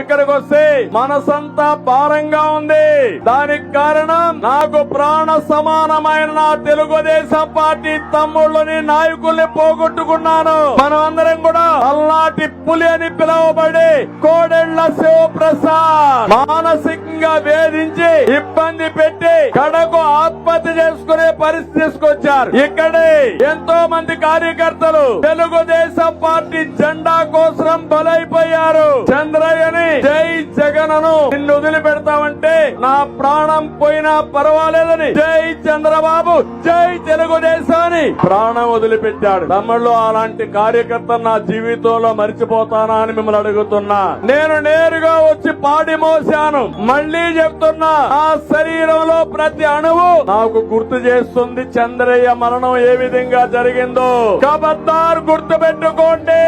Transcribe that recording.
ఇక్కడికి వస్తే మనసంతా భారంగా ఉంది. దానికి కారణం నాకు ప్రాణ సమానమైన నా తెలుగుదేశం పార్టీ తమ్ముళ్ళని నాయకుల్ని పోగొట్టుకున్నాను. మనం అందరం కూడా అల్లాటి పులి అని పిలువబడే కోడెళ్ళ శివప్రసాద్ మానసికంగా వేధించి ఇబ్బంది పెట్టి కడకు ఆత్మహత్య చేసుకునే పరిస్థితి తీసుకొచ్చారు. ఇక్కడే ఎంతో మంది కార్యకర్తలు తెలుగుదేశం పార్టీ జెండా కోసం బలైపోయారు. చంద్రయ్యని జై జగనను నిన్ను వదిలిపెడతామంటే నా ప్రాణం పోయినా పర్వాలేదని. జై చంద్రబాబు జై తెలుగుదేశాన్ని. ప్రాణం వదిలిపెట్టాడు. తమ్ముళ్ళు అలాంటి కార్యకర్త నా జీవితంలో మర్చిపోతానా అని మిమ్మల్ని అడుగుతున్నా. నేను నేరుగా వచ్చి పాడి మోసాను మళ్ళీ చెప్తున్నా ఆ శరీరంలో ప్రతి అణువు నాకు గుర్తు చేస్తుంది. చంద్రయ్య మరణం ఏ విధంగా జరిగిందో. కబద్దార్ గుర్తు పెట్టుకోండి